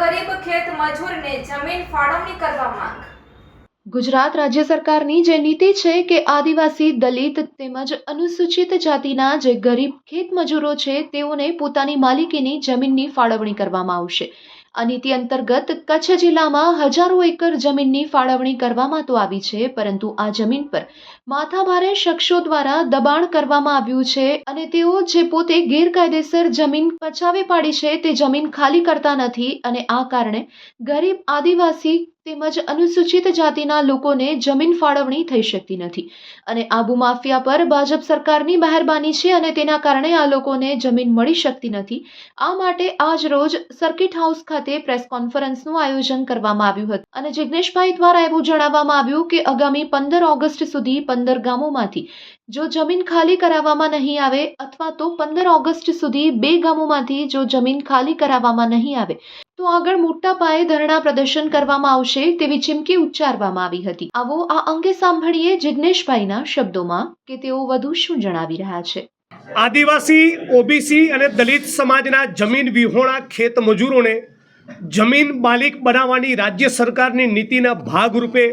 મજૂરને જમીન ફાળવણી કરવા માંગ. ગુજરાત રાજ્ય સરકારની જે નીતિ છે કે આદિવાસી, દલિત તેમજ અનુસૂચિત જાતિના જે ગરીબ ખેત મજૂરો છે તેઓને પોતાની માલિકીની જમીનની ફાળવણી કરવામાં આવશે. આ નીતિ અંતર્ગત કચ્છ જિલ્લામાં હજારો એકર જમીનની ફાળવણી કરવામાં તો આવી છે, પરંતુ આ જમીન પર માથાભારે શખ્સો દ્વારા દબાણ કરવામાં આવ્યું છે અને તેઓ જે પોતે ગેરકાયદેસર જમીન પચાવી પાડી છે તે જમીન ખાલી કરતા નથી અને આ કારણે ગરીબ આદિવાસી તેમજ અનુસૂચિત જાતિના લોકોને જમીન ફાળવણી થઈ શકતી નથી. અને આબુ માફિયા પર ભાજપ સરકારની મહેરબાની છે અને તેના કારણે આ લોકોને જમીન મળી શકતી નથી. આ માટે આજ રોજ સર્કિટ હાઉસ ખાતે પ્રેસ કોન્ફરન્સનું આયોજન કરવામાં આવ્યું હતું. અને જિગ્નેશભાઈ દ્વારા એવું જણાવવામાં આવ્યું કે આગામી પંદર ઓગસ્ટ સુધી પંદર ગામોમાંથી જો જમીન ખાલી કરાવવામાં નહીં આવે અથવા તો પંદર ઓગસ્ટ સુધી બે ગામોમાંથી જો જમીન ખાલી કરાવવામાં નહીં આવે તો આગળ મોટા પાયે ધરણા પ્રદર્શન કરવામાં આવશે તેવી ચીમકી ઉચ્ચારવામાં આવી હતી. આવો આ અંગે સાંભળીએ જિજ્ઞેશભાઈના શબ્દોમાં કે તેઓ વધુ શું જણાવી રહ્યા છે. આદિવાસી, ઓબીસી અને દલિત સમાજના જમીન વિહોણા ખેત મજૂરોને જમીન માલિક બનાવવાની રાજ્ય સરકારની નીતિના ભાગરૂપે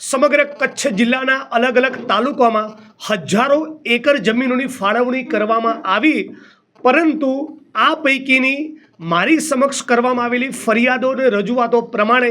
સમગ્ર કચ્છ જિલ્લાના અલગ અલગ તાલુકામાં હજારો એકર જમીનોની ફાળવણી કરવામાં આવી, પરંતુ આ પૈકીની મારી સમક્ષ કરવામાં આવેલી ફરિયાદો અને રજૂઆતો પ્રમાણે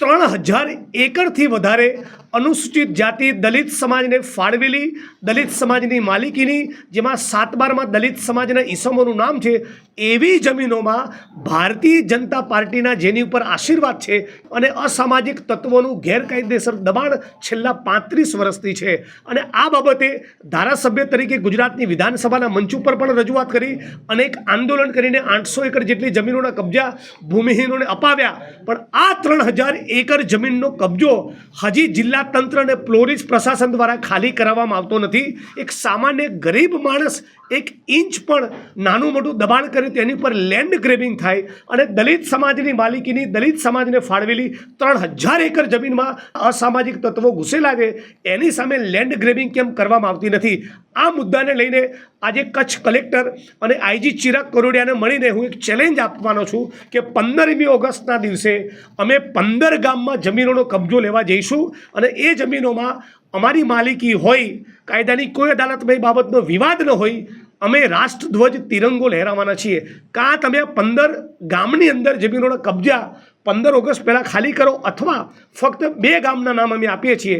ત્રણ હજાર એકરથી વધારે અનુસૂચિત જાતિ દલિત સમાજને ફાળવેલી, દલિત સમાજની માલિકીની, જેમાં સાત બારમાં દલિત સમાજના ઈસમોનું નામ છે, એવી જમીનોમાં ભારતીય જનતા પાર્ટીના જેની ઉપર આશીર્વાદ છે અને અસામાજિક તત્વોનું ગેરકાયદેસર દબાણ છેલ્લા પાંત્રીસ વર્ષથી છે. અને આ બાબતે ધારાસભ્ય તરીકે ગુજરાતની વિધાનસભાના મંચ ઉપર પણ રજૂઆત કરી અનેક આંદોલન કરીને આઠસો એકર જેટલી જમીનોના કબજા ભૂમિહીનોને અપાવ્યા. પણ આ ત્રણ હજાર એકર જમીનનો કબજો હજી જિલ્લા તંત્ર અને પ્લોરીસ પ્રશાસન દ્વારા ખાલી કરાવવામાં આવતો નથી. એક સામાન્ય ગરીબ માણસ એક ઇંચ પણ નાનું મોટું દબાણ કરે તેની પર લેન્ડ ગ્રેબિંગ થાય અને દલિત સમાજની માલિકીની દલિત સમાજને ફાળવેલી ત્રણ હજાર એકર જમીનમાં અસામાજિક તત્વો ઘૂસેલા છે. એની સામે લેન્ડ ગ્રેબિંગ કેમ કરવામાં આવતી નથી? આ મુદ્દાને લઈને આજે કચ્છ કલેક્ટર અને આઈજી ચિરાગ કરોડિયાને મળીને હું એક ચેલેન્જ આપવાનો છું કે પંદરમી ઓગસ્ટના દિવસે અમે પંદર ગામમાં જમીનોનો કબજો લેવા જઈશું અને એ જમીનોમાં અમારી માલિકી હોય, કાયદાની કોઈ અદાલતમાં એ બાબતનો વિવાદ ન હોય, અમે રાષ્ટ્રધ્વજ તિરંગો લહેરાવાના છીએ. કાં તમે પંદર ગામની અંદર જમીનોના કબજા પંદર ઓગસ્ટ પહેલાં ખાલી કરો અથવા ફક્ત બે ગામના નામ અમે આપીએ છીએ,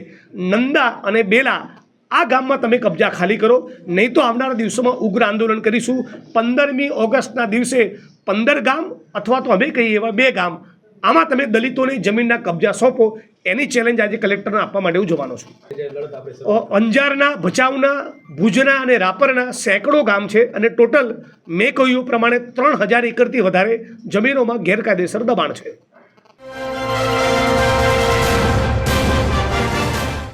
નંદા અને બેલા. આ ગામમાં તમે કબજા ખાલી કરો. નહીં તો આવનારા દિવસોમાં ઉગ્ર આંદોલન કરીશું. પંદરમી ઓગસ્ટના દિવસે પંદર ગામ અથવા તો અમે કહીએ એવા બે ગામ. આમાં તમે દલિતોની જમીનના કબજા સોંપો. એની ચેલેન્જ આજે કલેક્ટરને આપવા માટે હું જવાનો છું. અંજારના, ભચાઉના, ભુજના અને રાપરના સેંકડો ગામ છે અને ટોટલ મેં કહ્યું પ્રમાણે ત્રણ હજાર એકરથી વધારે જમીનોમાં ગેરકાયદેસર દબાણ છે.